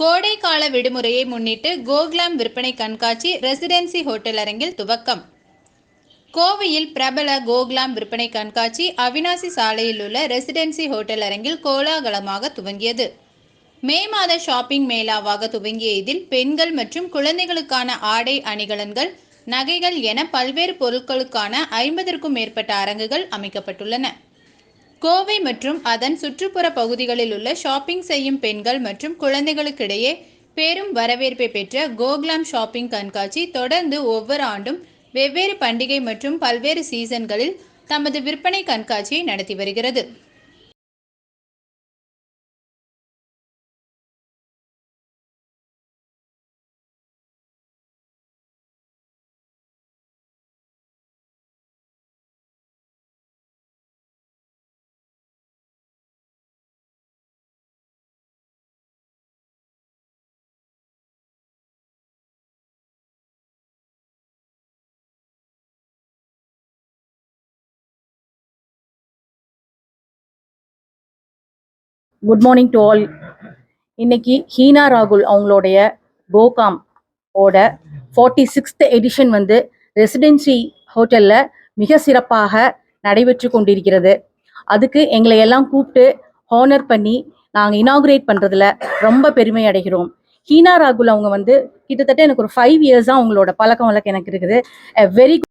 கோடை கால விடுமுறையை முன்னிட்டு கோகுலாம் விற்பனை கண்காட்சி ரெசிடென்சி ஹோட்டல் அரங்கில் துவக்கம். கோவையில் பிரபல கோகுலாம் விற்பனை கண்காட்சி அவினாசி சாலையில் உள்ள ரெசிடென்சி ஹோட்டல் அரங்கில் கோலாகலமாக துவங்கியது. மே மாத ஷாப்பிங் மேளாவாக துவங்கிய இதில் பெண்கள் மற்றும் குழந்தைகளுக்கான ஆடை அணிகலன்கள் நகைகள் என பல்வேறு பொருட்களுக்கான ஐம்பதற்கும் மேற்பட்ட அரங்குகள் அமைக்கப்பட்டுள்ளன. கோவை மற்றும் அதன் சுற்றுப்புற பகுதிகளில் உள்ள ஷாப்பிங் செய்யும் பெண்கள் மற்றும் குழந்தைகளுக்கிடையே பெரும் வரவேற்பை பெற்ற கோக்லாம் ஷாப்பிங் கண்காட்சி தொடர்ந்து ஒவ்வொரு ஆண்டும் வெவ்வேறு பண்டிகை மற்றும் பல்வேறு சீசன்களில் தமது விற்பனை கண்காட்சியை நடத்தி வருகிறது. குட் மார்னிங் டு ஆல் இன்னைக்கு ஹீனா ராகுல் அவங்களுடைய கோகாம் ஓட ஃபார்ட்டி சிக்ஸ்த் எடிஷன் வந்து ரெசிடென்சி ஹோட்டலில் மிக சிறப்பாக நடைபெற்று கொண்டிருக்கிறது. அதுக்கு எங்களை எல்லாம் கூப்பிட்டு ஹானர் பண்ணி நாங்கள் இனாகுரேட் பண்ணுறதுல ரொம்ப பெருமை அடைகிறோம். ஹீனா ராகுல் அவங்க வந்து கிட்டத்தட்ட எனக்கு ஒரு ஃபைவ் இயர்ஸாக அவங்களோட பழக்கம் வழக்கம் எனக்கு இருக்குது. வெரி